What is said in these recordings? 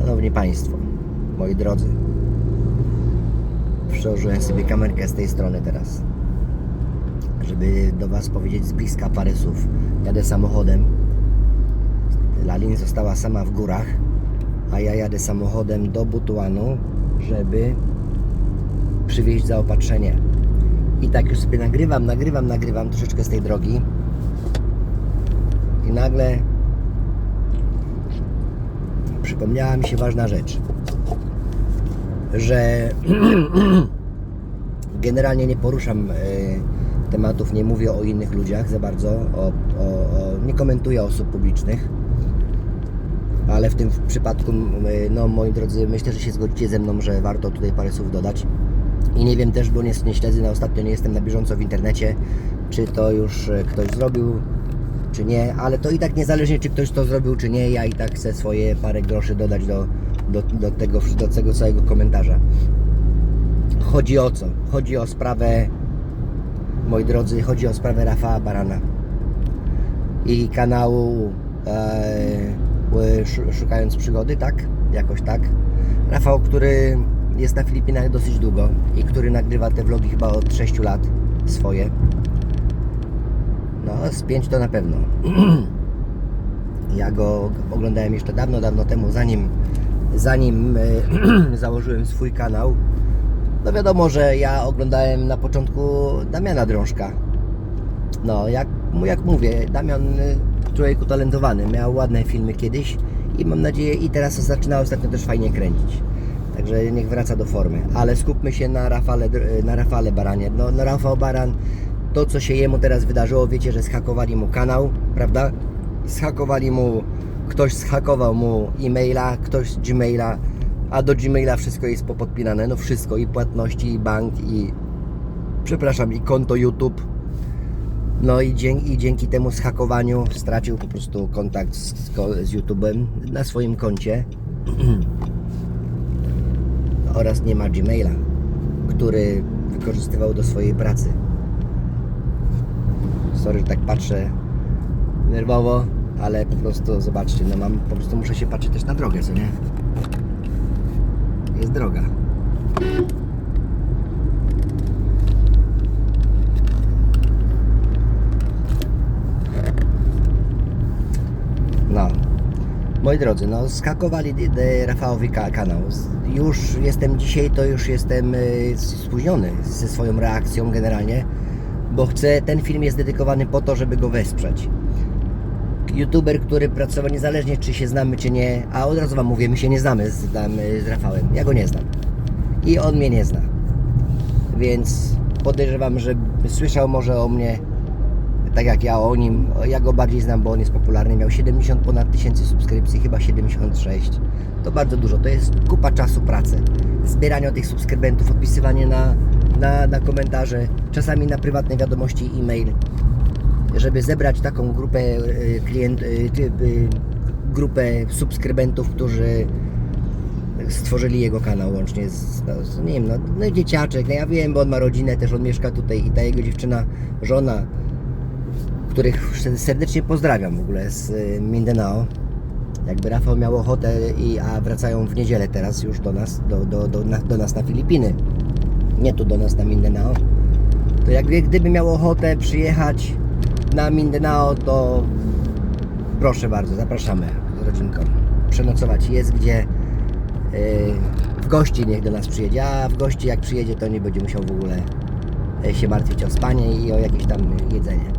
Szanowni Państwo, moi drodzy, przełożyłem sobie kamerkę z tej strony teraz, żeby do Was powiedzieć z bliska parę słów. Jadę samochodem, Lalin została sama w górach, a ja jadę samochodem do Butuanu, żeby przywieźć zaopatrzenie. I tak już sobie nagrywam, nagrywam, nagrywam troszeczkę z tej drogi. I nagle przypomniała mi się ważna rzecz, że generalnie nie poruszam e, tematów, nie mówię o innych ludziach za bardzo, o, o, o, nie komentuję osób publicznych, ale w tym przypadku, m, no moi drodzy, myślę, że się zgodzicie ze mną, że warto tutaj parę słów dodać. I nie wiem też, bo nie, nie śledzę na ostatnio, nie jestem na bieżąco w internecie, czy to już e, ktoś zrobił, czy nie, ale to i tak niezależnie, czy ktoś to zrobił, czy nie, ja i tak chcę swoje parę groszy dodać do, do, do, tego, do tego całego komentarza. Chodzi o co? Chodzi o sprawę, moi drodzy, chodzi o sprawę Rafała Barana i kanału e, Szu- Szukając Przygody, tak? Jakoś tak. Rafał, który jest na Filipinach dosyć długo i który nagrywa te vlogi chyba od 6 lat swoje. No, z 5 to na pewno. Ja go oglądałem jeszcze dawno, dawno temu, zanim, zanim e, założyłem swój kanał. No wiadomo, że ja oglądałem na początku Damiana Drążka. No, jak, jak mówię, Damian y, człowiek utalentowany, miał ładne filmy kiedyś i mam nadzieję, i teraz zaczyna ostatnio też fajnie kręcić. Także niech wraca do formy. Ale skupmy się na Rafale, Dr- na Rafale Baranie. No, no Rafał Baran, to co się jemu teraz wydarzyło, wiecie, że zhakowali mu kanał, prawda? Zhakowali mu, ktoś zhakował mu e-maila, ktoś Gmaila, a do Gmaila wszystko jest popodpinane, no wszystko, i płatności, i bank, i przepraszam, i konto YouTube. No i dzięki, i dzięki temu zhakowaniu stracił po prostu kontakt z, z, YouTube'em na swoim koncie oraz nie ma Gmaila, który wykorzystywał do swojej pracy. Sorry, że tak patrzę nerwowo, ale po prostu zobaczcie, no mam, po prostu muszę się patrzeć też na drogę, co nie? Jest droga. No. Moi drodzy, no skakowali d- Rafałowi ka- kanał. Już jestem dzisiaj, to już jestem y, spóźniony ze swoją reakcją generalnie, bo chcę, ten film jest dedykowany po to, żeby go wesprzeć. YouTuber, który pracował niezależnie czy się znamy czy nie, a od razu Wam mówię, my się nie znamy z, y, z Rafałem, ja go nie znam. I on mnie nie zna. Więc podejrzewam, że słyszał może o mnie tak jak ja o nim, ja go bardziej znam, bo on jest popularny, miał 70 ponad tysięcy subskrypcji, chyba 76. To bardzo dużo, to jest kupa czasu pracy. Zbieranie tych subskrybentów, odpisywanie na, na, na komentarze, czasami na prywatne wiadomości e-mail, żeby zebrać taką grupę y, klient, ty- y, grupę subskrybentów, którzy stworzyli jego kanał łącznie z, no, z nie wiem, no, no dzieciaczek, no ja wiem, bo on ma rodzinę, też on mieszka tutaj i ta jego dziewczyna, żona, których serdecznie pozdrawiam w ogóle z Mindanao. Jakby Rafał miał ochotę, i, a wracają w niedzielę teraz już do nas, do, do, do, na, do nas na Filipiny, nie tu do nas na Mindanao, to jakby gdyby miał ochotę przyjechać na Mindanao, to proszę bardzo, zapraszamy z rodzinką. Przenocować jest gdzie, yy, w gości niech do nas przyjedzie, a w gości jak przyjedzie, to nie będzie musiał w ogóle e, się martwić o spanie i o jakieś tam jedzenie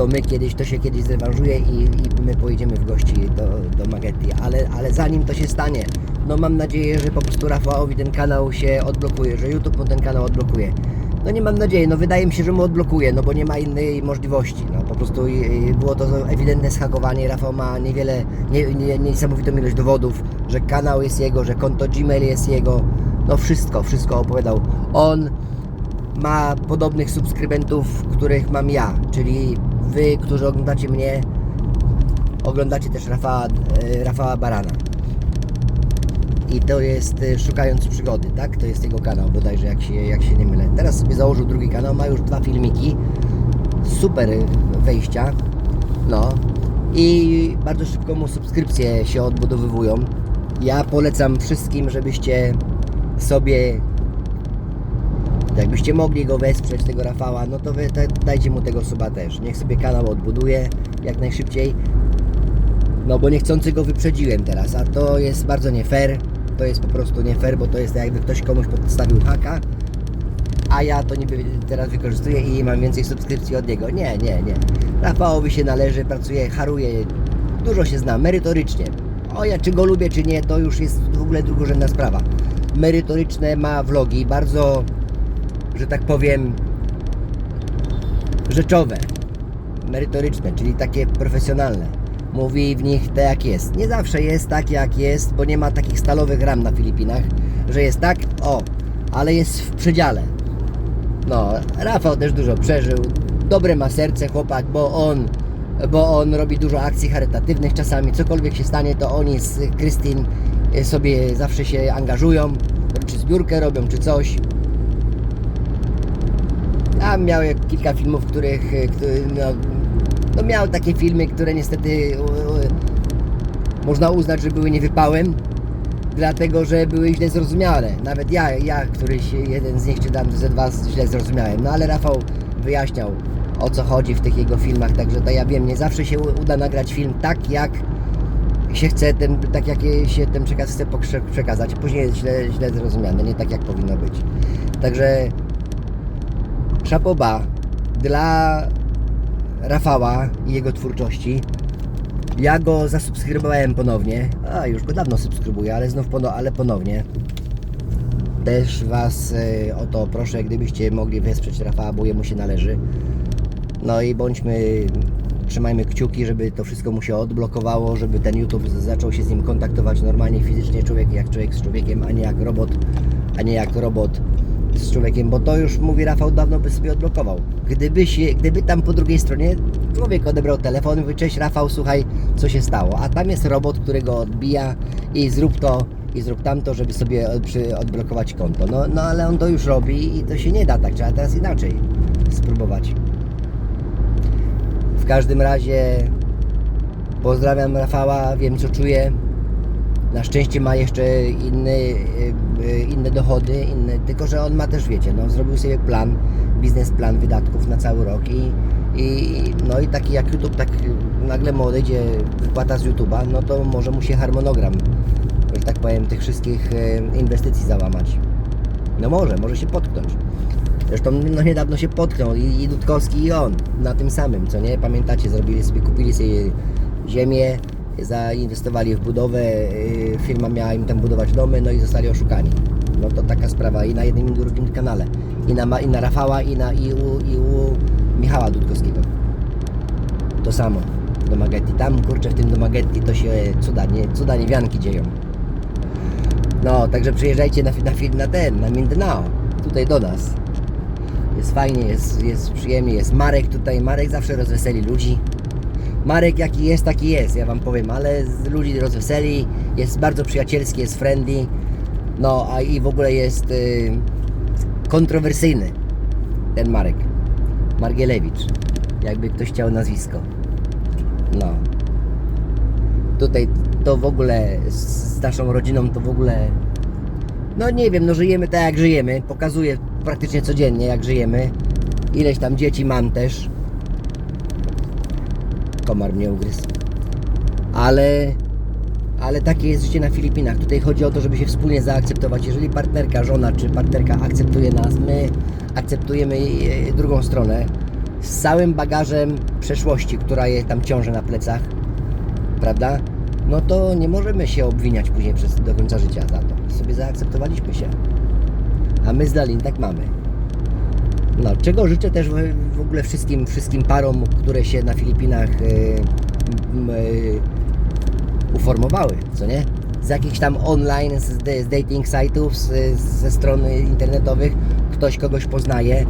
to my kiedyś, to się kiedyś zrewanżuje i, i my pojedziemy w gości do, do Magetti, ale, ale zanim to się stanie, no mam nadzieję, że po prostu Rafałowi ten kanał się odblokuje, że YouTube mu ten kanał odblokuje. No nie mam nadziei, no wydaje mi się, że mu odblokuje, no bo nie ma innej możliwości, no po prostu y, y, było to ewidentne schakowanie, Rafał ma niewiele, nie, nie, niesamowitą ilość dowodów, że kanał jest jego, że konto Gmail jest jego, no wszystko, wszystko opowiadał. On ma podobnych subskrybentów, których mam ja, czyli wy, którzy oglądacie mnie, oglądacie też Rafała, e, Rafała Barana. I to jest e, Szukając Przygody, tak? To jest jego kanał bodajże, jak się, jak się nie mylę. Teraz sobie założył drugi kanał, ma już dwa filmiki. Super wejścia. No. I bardzo szybko mu subskrypcje się odbudowywują. Ja polecam wszystkim, żebyście sobie jakbyście mogli go wesprzeć, tego Rafała, no to wy dajcie mu tego suba też. Niech sobie kanał odbuduje jak najszybciej. No bo niechcący go wyprzedziłem teraz, a to jest bardzo nie fair. To jest po prostu nie fair, bo to jest jakby ktoś komuś podstawił haka, a ja to niby teraz wykorzystuję i mam więcej subskrypcji od niego. Nie, nie, nie. Rafałowi się należy, pracuje, haruje, dużo się zna, merytorycznie. O ja czy go lubię, czy nie, to już jest w ogóle drugorzędna sprawa. Merytoryczne ma vlogi, bardzo, że tak powiem, rzeczowe, merytoryczne, czyli takie profesjonalne. Mówi w nich tak jak jest. Nie zawsze jest tak jak jest, bo nie ma takich stalowych ram na Filipinach, że jest tak, o, ale jest w przedziale. No, Rafał też dużo przeżył. Dobre ma serce chłopak, bo on, bo on robi dużo akcji charytatywnych czasami. Cokolwiek się stanie, to oni z Krystyn sobie zawsze się angażują. Czy zbiórkę robią, czy coś. A miał kilka filmów, których, e, który, no, no miał takie filmy, które niestety można uznać, że były niewypałem, dlatego że były źle zrozumiane. Nawet ja, ja któryś jeden z nich czy tam ze dwa źle zrozumiałem. No ale Rafał wyjaśniał o co chodzi w tych jego filmach, także to ja wiem, nie zawsze się uda nagrać film tak jak się chce, ten, tak jak się ten przekaz chce przekazać. Później jest źle, źle zrozumiane, nie tak jak powinno być. Także szapoba dla Rafała i jego twórczości. Ja go zasubskrybowałem ponownie. A już go dawno subskrybuję, ale znów pono, ale ponownie. Też Was e, o to proszę, gdybyście mogli wesprzeć Rafała, bo jemu się należy. No i bądźmy, trzymajmy kciuki, żeby to wszystko mu się odblokowało, żeby ten YouTube zaczął się z nim kontaktować normalnie, fizycznie, człowiek jak człowiek z człowiekiem, a nie jak robot, a nie jak robot z człowiekiem, bo to już mówi Rafał dawno by sobie odblokował. Gdyby się, gdyby tam po drugiej stronie człowiek odebrał telefon i mówi, cześć Rafał, słuchaj, co się stało, a tam jest robot, który go odbija i zrób to i zrób tamto, żeby sobie odblokować konto. No, no ale on to już robi i to się nie da tak, trzeba teraz inaczej spróbować. W każdym razie pozdrawiam Rafała, wiem co czuje. Na szczęście ma jeszcze inny, y, inne dochody, inne, tylko że on ma też, wiecie, no, zrobił sobie plan, biznesplan wydatków na cały rok i, i no i taki jak YouTube, tak nagle mu odejdzie wypłata z YouTube'a, no to może mu się harmonogram, że tak powiem, tych wszystkich y, inwestycji załamać. No może, może się potknąć. Zresztą no niedawno się potknął i, i Dudkowski i on na tym samym, co nie? Pamiętacie, zrobili sobie, kupili sobie ziemię, zainwestowali w budowę, yy, firma miała im tam budować domy, no i zostali oszukani. No to taka sprawa i na jednym i drugim kanale. I na, i na Rafała, i na i u, i u Michała Dudkowskiego. To samo. Domagetti. Tam, kurczę, w tym Domagetti to się cuda, nie, cuda niewianki dzieją. No, także przyjeżdżajcie na, na, na ten, na Mindanao, tutaj do nas. Jest fajnie, jest, jest przyjemnie, jest Marek tutaj, Marek zawsze rozweseli ludzi. Marek jaki jest, taki jest, ja Wam powiem, ale ludzi rozweseli, jest bardzo przyjacielski, jest friendly, no a i w ogóle jest y, kontrowersyjny ten Marek, Margielewicz, jakby ktoś chciał nazwisko. No. Tutaj to w ogóle z naszą rodziną to w ogóle no nie wiem, no żyjemy tak jak żyjemy. Pokazuję praktycznie codziennie jak żyjemy. Ileś tam dzieci mam też. Komar mnie ugryzł. Ale ale takie jest życie na Filipinach. Tutaj chodzi o to, żeby się wspólnie zaakceptować. Jeżeli partnerka, żona czy partnerka akceptuje nas, my akceptujemy e, drugą stronę z całym bagażem przeszłości, która je tam ciąży na plecach, prawda? No to nie możemy się obwiniać później przez, do końca życia za to. Sobie zaakceptowaliśmy się. A my z Dalin tak mamy. No, czego życzę też w, ogóle wszystkim, wszystkim parom, które się na Filipinach m, y, uformowały, co nie? Z jakichś tam online, z, dating site'ów, ze stron internetowych, ktoś kogoś poznaje,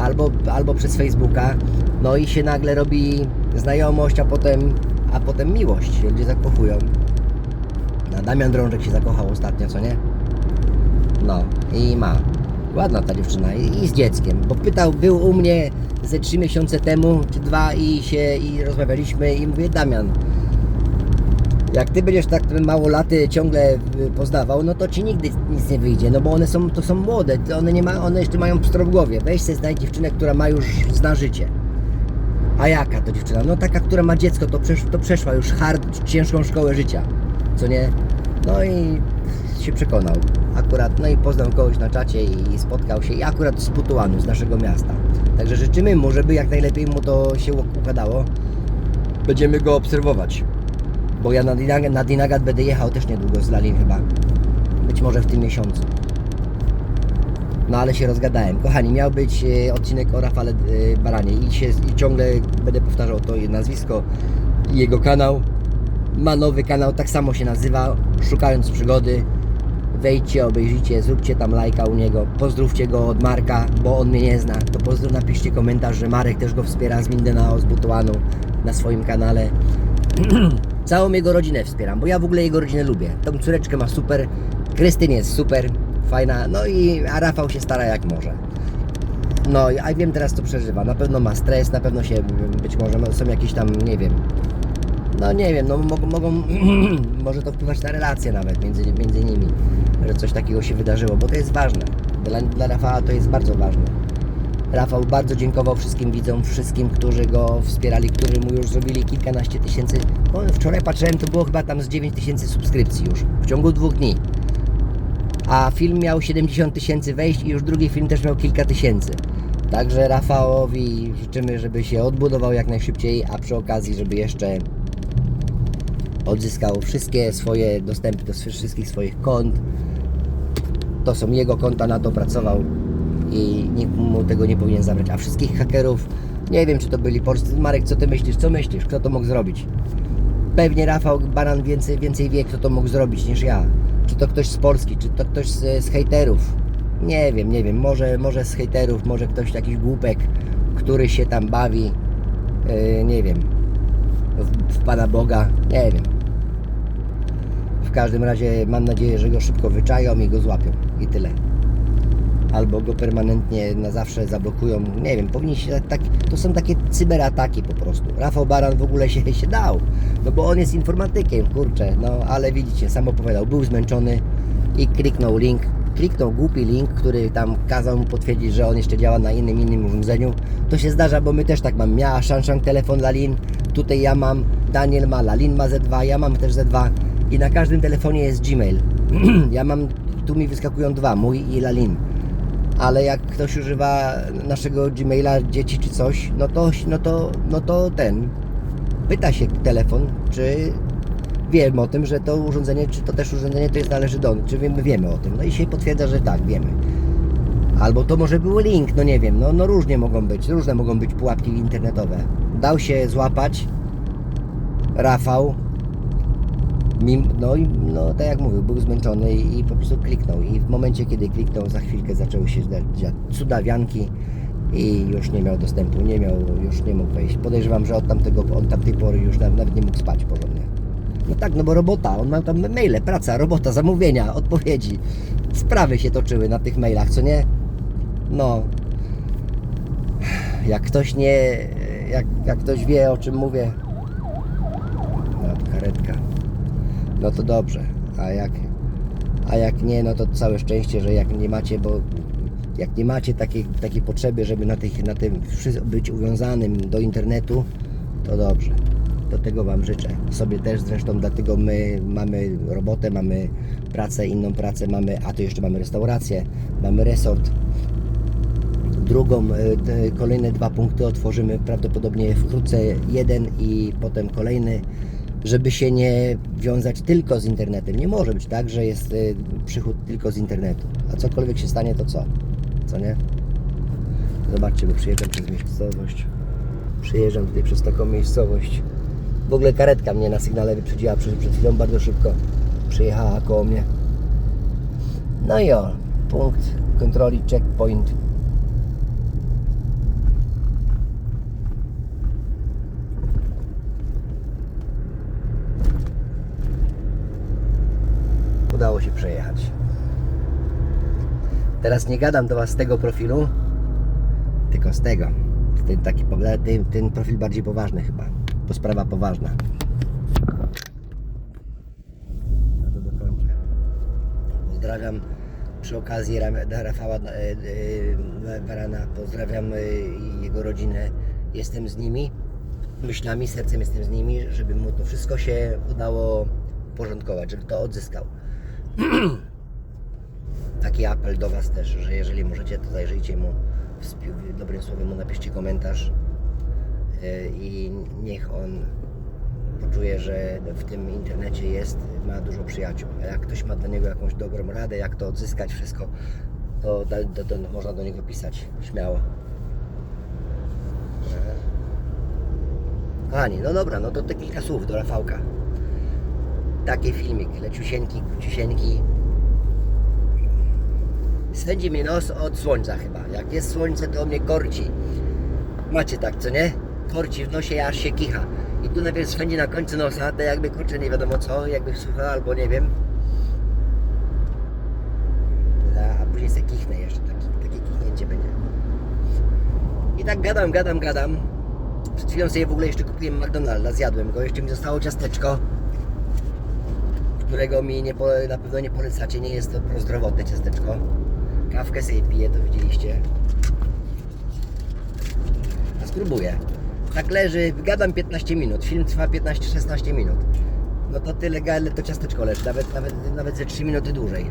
albo, albo przez Facebooka, no i się nagle robi znajomość, a potem, a potem miłość, ludzie zakochują. No, Damian Drążek się zakochał ostatnio, co nie? No i ma. Ładna ta dziewczyna i, i z dzieckiem, bo pytał, był u mnie ze trzy miesiące temu, czy dwa i się i rozmawialiśmy i mówię, Damian, Jak ty będziesz tak mało laty ciągle poznawał, no to ci nigdy nic nie wyjdzie, no bo one są, to są młode, one nie ma, one jeszcze mają pstro w głowie. Weź sobie znajdź dziewczynę, która ma już, zna życie. A jaka to dziewczyna? No taka, która ma dziecko, to, przesz, to przeszła już hard, ciężką szkołę życia, co nie? No i się przekonał. Akurat, no i poznał kogoś na czacie i spotkał się i akurat z Putułanu, z naszego miasta. Także życzymy mu, żeby jak najlepiej mu to się układało. Będziemy go obserwować. Bo ja na Dinagat, na Dinagat będę jechał też niedługo z Lalin chyba. Być może w tym miesiącu. No ale się rozgadałem. Kochani, miał być e, odcinek o Rafale e, Baranie i, się, i ciągle będę powtarzał to nazwisko i jego kanał. Ma nowy kanał, tak samo się nazywa, Szukając Przygody. Wejdźcie, obejrzyjcie, zróbcie tam lajka u niego, pozdrówcie go od Marka, bo on mnie nie zna. To pozdrów, napiszcie komentarz, że Marek też go wspiera z Mindanao, z Butuanu na swoim kanale. Całą jego rodzinę wspieram, bo ja w ogóle jego rodzinę lubię. Tą córeczkę ma super, Krystyn jest super, fajna, no i a Rafał się stara jak może. No, a wiem teraz co przeżywa. Na pewno ma stres, na pewno się być może są jakieś tam, nie wiem. No nie wiem, no mogą, mogą może to wpływać na relacje nawet między, między nimi, że coś takiego się wydarzyło, bo to jest ważne. Dla, dla Rafała to jest bardzo ważne. Rafał bardzo dziękował wszystkim widzom, wszystkim, którzy go wspierali, którzy mu już zrobili kilkanaście tysięcy. No, wczoraj patrzyłem, to było chyba tam z 9 tysięcy subskrypcji już w ciągu dwóch dni. A film miał 70 tysięcy wejść i już drugi film też miał kilka tysięcy. Także Rafałowi życzymy, żeby się odbudował jak najszybciej, a przy okazji, żeby jeszcze odzyskał wszystkie swoje dostępy do wszystkich swoich kont. To są jego konta, na to pracował i nikt mu tego nie powinien zabrać. A wszystkich hakerów, nie wiem czy to byli polscy. Marek, co ty myślisz? Co myślisz? Kto to mógł zrobić? Pewnie Rafał Baran więcej, więcej wie, kto to mógł zrobić niż ja. Czy to ktoś z Polski, czy to ktoś z, z hejterów. Nie wiem, nie wiem. Może, może z hejterów, może ktoś jakiś głupek, który się tam bawi. Yy, nie wiem. W, w Pana Boga. Nie wiem. W każdym razie mam nadzieję, że go szybko wyczają i go złapią. I tyle. Albo go permanentnie na zawsze zablokują. Nie wiem, powinni się tak. To są takie cyberataki po prostu. Rafał Baran w ogóle się, się dał. No bo on jest informatykiem, kurczę. No ale widzicie, sam opowiadał, był zmęczony i kliknął link. Kliknął głupi link, który tam kazał mu potwierdzić, że on jeszcze działa na innym innym urządzeniu. To się zdarza, bo my też tak mamy. Miała Shanshang telefon Lalin, tutaj ja mam, Daniel ma, Lalin ma Z2, ja mam też Z2 i na każdym telefonie jest Gmail. ja mam, tu mi wyskakują dwa, mój i Lalin. Ale jak ktoś używa naszego Gmaila, dzieci czy coś, no to, no to, no to ten, pyta się telefon, czy wiem o tym, że to urządzenie, czy to też urządzenie to jest należy do, czy my wiemy o tym. No i się potwierdza, że tak, wiemy. Albo to może był link, no nie wiem, no, no różnie mogą być, różne mogą być pułapki internetowe. Dał się złapać Rafał, no i no, tak jak mówił, był zmęczony i, i po prostu kliknął. I w momencie, kiedy kliknął, za chwilkę zaczęły się dziać cudawianki i już nie miał dostępu, nie miał, już nie mógł wejść. Podejrzewam, że od, tamtego, od tamtej pory już nawet, nie mógł spać porządnie. No tak, no bo robota, on ma tam maile, praca, robota, zamówienia, odpowiedzi. Sprawy się toczyły na tych mailach, co nie? No. Jak ktoś nie, jak, jak ktoś wie o czym mówię, no karetka no to dobrze. A jak, a jak nie, no to całe szczęście, że jak nie macie, bo jak nie macie takiej, takiej potrzeby, żeby na, tych, na tym być uwiązanym do internetu, to dobrze. Do tego Wam życzę. Sobie też zresztą, dlatego my mamy robotę, mamy pracę, inną pracę mamy, a tu jeszcze mamy restaurację, mamy resort. Drugą, e, kolejne dwa punkty otworzymy prawdopodobnie wkrótce jeden i potem kolejny żeby się nie wiązać tylko z internetem. Nie może być tak, że jest y, przychód tylko z internetu. A cokolwiek się stanie, to co? Co nie? Zobaczcie, bo przyjeżdżam przez miejscowość. Przyjeżdżam tutaj przez taką miejscowość. W ogóle karetka mnie na sygnale wyprzedziła przed, przed chwilą bardzo szybko. Przyjechała koło mnie. No i o, punkt kontroli, checkpoint. Teraz nie gadam do Was z tego profilu, tylko z tego. Ten, taki, ten, ten profil bardziej poważny chyba, bo sprawa poważna. No to dokończę. Pozdrawiam przy okazji Rafała e, e, Warana, pozdrawiam e, jego rodzinę. Jestem z nimi, myślami, sercem jestem z nimi, żeby mu to wszystko się udało porządkować, żeby to odzyskał. Taki apel do Was też, że jeżeli możecie, to zajrzyjcie mu, dobrym słowie mu napiszcie komentarz e, i niech on poczuje, że w tym internecie jest, ma dużo przyjaciół. A jak ktoś ma dla niego jakąś dobrą radę, jak to odzyskać wszystko, to, da- to, to można do niego pisać śmiało. Kochani, no dobra, no to te kilka słów do Rafałka. Taki filmik, leciusieńki, króciusieńki. Swędzi mi nos od słońca chyba. Jak jest słońce, to mnie korci. Macie tak, co nie? Korci w nosie, aż się kicha. I tu najpierw swędzi na końcu nosa, to jakby kurczę nie wiadomo co, jakby sucha albo nie wiem. A- później se kichnę jeszcze, taki, takie kichnięcie będzie. I tak gadam, gadam, gadam. Przed chwilą sobie w ogóle jeszcze kupiłem McDonalda, zjadłem go, jeszcze mi zostało ciasteczko, którego mi nie, na pewno nie polecacie, nie jest to prozdrowotne ciasteczko. Kawkę sobie piję, to widzieliście. A spróbuję. Tak leży, gadam 15 minut, film trwa 15-16 minut. No to tyle, ile to ciasteczko leży, nawet, nawet, nawet ze 3 minuty dłużej.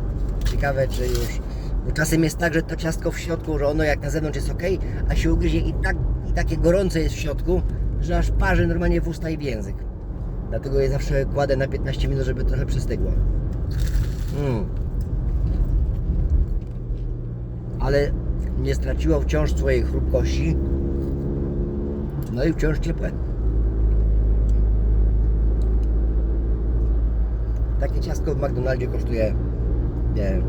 Ciekawe, czy już... Bo czasem jest tak, że to ciastko w środku, że ono jak na zewnątrz jest ok, a się ugryzie i, tak, i takie gorące jest w środku, że aż parzy normalnie w usta i w język. Dlatego je zawsze kładę na 15 minut, żeby trochę przystygło. Mm. Ale nie straciło wciąż swojej chrupkości. No i wciąż ciepłe. Takie ciastko w McDonaldzie kosztuje nie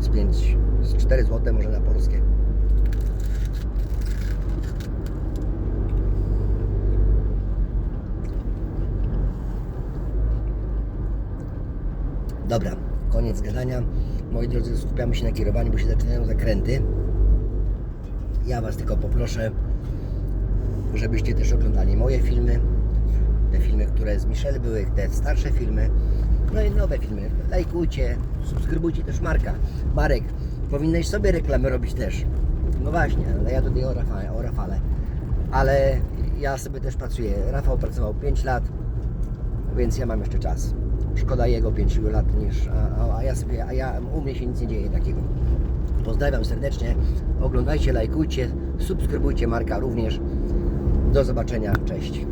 z 5, z 4 zł może na polskie. Dobra, koniec gadania. Moi drodzy, skupiamy się na kierowaniu, bo się zaczynają zakręty. Ja Was tylko poproszę, żebyście też oglądali moje filmy. Te filmy, które z Michelle były, te starsze filmy. No i nowe filmy. Lajkujcie, subskrybujcie też Marka. Marek, powinieneś sobie reklamy robić też. No właśnie, ale ja tutaj o Rafale, o Rafale. Ale ja sobie też pracuję. Rafał pracował 5 lat, więc ja mam jeszcze czas. Szkoda jego 5 lat niż, a, a, ja sobie, a ja, u mnie się nic nie dzieje takiego. Pozdrawiam serdecznie, oglądajcie, lajkujcie, subskrybujcie Marka również. Do zobaczenia, cześć.